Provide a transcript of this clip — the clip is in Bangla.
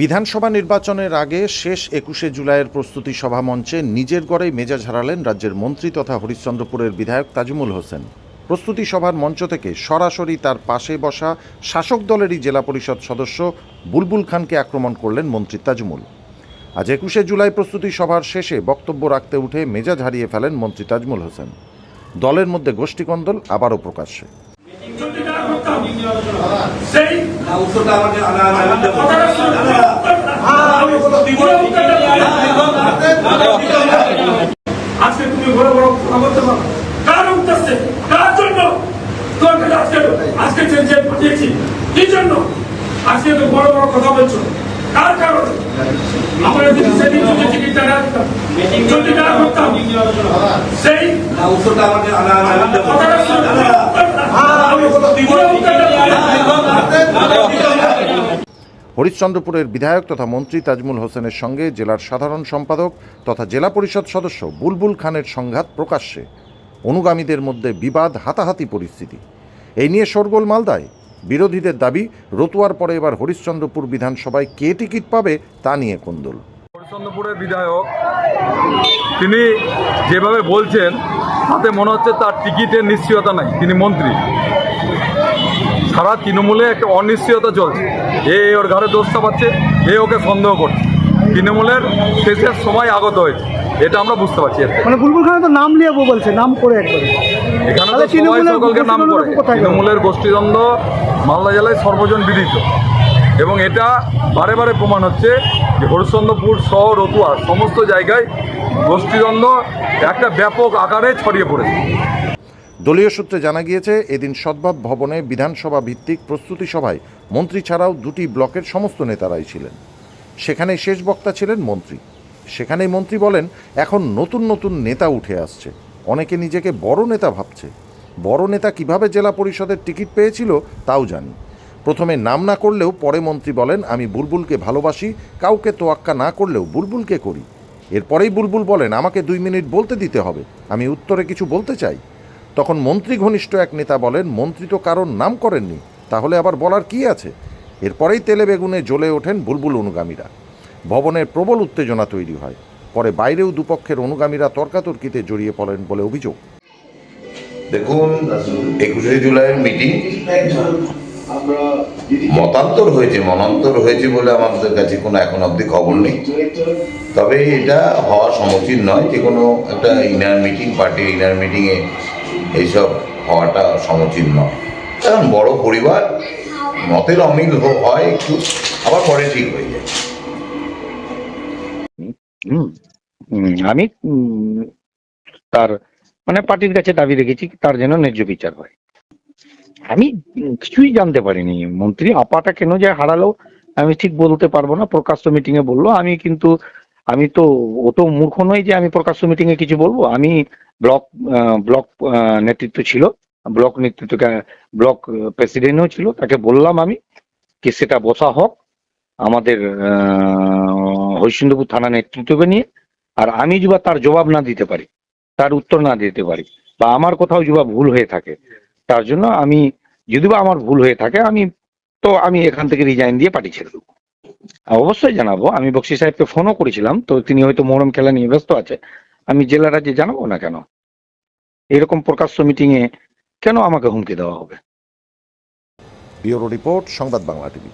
বিধানসভা নির্বাচনের আগে শেষ একুশে জুলাইয়ের প্রস্তুতি সভা মঞ্চে নিজের গড়েই মেজাজ হারালেন রাজ্যের মন্ত্রী তথা হরিশ্চন্দ্রপুরের বিধায়ক তাজুমুল হোসেন। প্রস্তুতি সভার মঞ্চ থেকে সরাসরি তার পাশে বসা শাসক দলেরই জেলা পরিষদ সদস্য বুলবুল খানকে আক্রমণ করলেন মন্ত্রী তাজমুল। আজ একুশে জুলাই প্রস্তুতি সভার শেষে বক্তব্য রাখতে উঠে মেজাজ হারিয়ে ফেলেন মন্ত্রী তাজমুল হোসেন। দলের মধ্যে গোষ্ঠীকন্দল আবারও প্রকাশ্যে। সেই না উত্তরটা আমাকে আনা আনা দেবো কথাটা শুনুন। আমি কোনো বিপদে আজকে তুমি বড় বড় কথা বলতে পারো কার কার জন্য? আজকে আজকে যে পাঠিয়েছি। কি জন্য? আজকে তো বড় বড় কথা বলছো। কার কারণে? আমরা যদি সেদিন যদি টিকিটটা না দিতাম যদি না করতাম সেই না উত্তরটা আমাকে আনা আনা দেবো কথাটা শুনুন। আমি কোনো বিপদে হরিশ্চন্দ্রপুরের বিধায়ক তথা মন্ত্রী তাজমুল হোসেনের সঙ্গে জেলার সাধারণ সম্পাদক তথা জেলা পরিষদ সদস্য বুলবুল খানের সংঘাত প্রকাশ্যে। অনুগামীদের মধ্যে বিবাদ, হাতাহাতি পরিস্থিতি। এই নিয়ে শোরগোল মালদায়। বিরোধীদের দাবি, রতুয়ার পরে এবার হরিশ্চন্দ্রপুর বিধানসভায় কে টিকিট পাবে তা নিয়ে কোন্দল। হরিশ্চন্দ্রপুরের বিধায়ক, তিনি যেভাবে বলছেন, তাতে মনে হচ্ছে তার টিকিটের নিশ্চয়তা নাই। তিনি মন্ত্রী। সারা তৃণমূলে একটা অনিশ্চয়তা চলছে। এ ওর ঘরে দোষ চাপাচ্ছে এ ওকে সন্দেহ করছে। তৃণমূলের শেষের সময় আগত হয়েছে। এটা আমরা বুঝতে পারছি। মানে বুলবুল খান তো নাম নিয়ে বলছে নাম করে একবারে। এখানে তো সবাই সকলকে নাম করে। গোষ্ঠীদ্বন্দ্ব কোথায় তৃণমূলের গোষ্ঠীদ্বন্দ্ব মালদা জেলায় সর্বজন বিদিত। এবং এটা বারে বারে প্রমাণ হচ্ছে যে হরিশ্চন্দ্রপুর সহ রতুয়া সমস্ত জায়গায় গোষ্ঠীদ্বন্দ্ব একটা ব্যাপক আকারে ছড়িয়ে পড়েছে। দলীয় সূত্রে জানা গিয়েছে এদিন সদ্ভাব ভবনে বিধানসভা ভিত্তিক প্রস্তুতি সভায় মন্ত্রী ছাড়াও দুটি ব্লকের সমস্ত নেতারাই ছিলেন। সেখানে শেষ বক্তা ছিলেন মন্ত্রী। সেখানেই মন্ত্রী বলেন, এখন নতুন নতুন নেতা উঠে আসছে। অনেকে নিজেকে বড় নেতা ভাবছে। বড় নেতা কীভাবে জেলা পরিষদের টিকিট পেয়েছিল তাও জানি। প্রথমে নাম না করলেও পরে মন্ত্রী বলেন, আমি বুলবুলকে ভালোবাসি, কাউকে তোয়াক্কা না করলেও বুলবুলকে করি। এরপরেই বুলবুল বলেন, আমাকে দুই মিনিট বলতে দিতে হবে, আমি উত্তরে কিছু বলতে চাই। তখন মন্ত্রী ঘনিষ্ঠ এক নেতা বলেন, মন্ত্রী তো কারোর নাম করেননি, তাহলে আবার বলার কি আছে? এরপরেই তেলে বেগুনে জ্বলে ওঠেন বুলবুল অনুগামীরা। ভবনের প্রবল উত্তেজনা তৈরি হয়। পরে বাইরেও দুপক্ষের অনুগামীরা তর্কাতর্কিতে জড়িয়ে পড়েন বলে অভিযোগ। দেখুন, একুশে জুলাইয়ের মিটিং। মতান্তর হয়েছে, মনান্তর হয়েছে বলে আমাদের কাছে কোনো এখন অবধি খবর নেই। তবে এটা হওয়া সমীচীন নয় যে কোনো একটা ইনার মিটিং পার্টির ইনার মিটিংয়ে এইসব হওয়াটা সমীচীন নয়। কারণ বড় পরিবার মতের অমিল হয় একটু, আবার পরে ঠিক হয়ে যায়। আমি তার মানে পার্টির কাছে দাবি রেখেছি তার যেন ন্যায্য বিচার হয়। আমি কিছুই জানতে পারিনি। মন্ত্রী আপাটা কেন যে হারালো, আমি ঠিক বলতে পারব না। প্রকাশ্য মিটিং এ বলল, আমি কিন্তু, আমি তো, ও তো মূর্খ নই যে আমি প্রকাশ্য মিটিং এ কিছু বলব। আমি ব্লক ব্লক নেতৃত্ব ছিল। ব্লক নেতৃত্ব ব্লক প্রেসিডেন্টও ছিল, তাকে বললাম আমি কি সেটা বসা হোক, আমাদের হরিশ্চন্দ্রপুর থানা নেতৃত্বকে নিয়ে, আর আমি যদি তার জবাব না দিতে পারি, তার উত্তর না দিতে পারি, বা আমার কোথাও যুবা ভুল হয়ে থাকে, তার জন্য আমি, যদি বা আমার ভুল হয়ে থাকে, আমি তো আমি এখান থেকে রিজাইন দিয়ে পার্টি ছেড়ে দেবো। অবশ্যই জানাব, আমি বক্সি সাহেবকে ফোনও করেছিলাম, তো তিনি হয়তো মোহরম খেলা নিয়ে ব্যস্ত আছে, আমি জেলা রাজ্যে জানাব না কেন? এরকম প্রকাশ্য মিটিং এ কেন আমাকে হুমকি দেওয়া হবে? ব্যুরো রিপোর্ট সংবাদ বাংলা টিভি।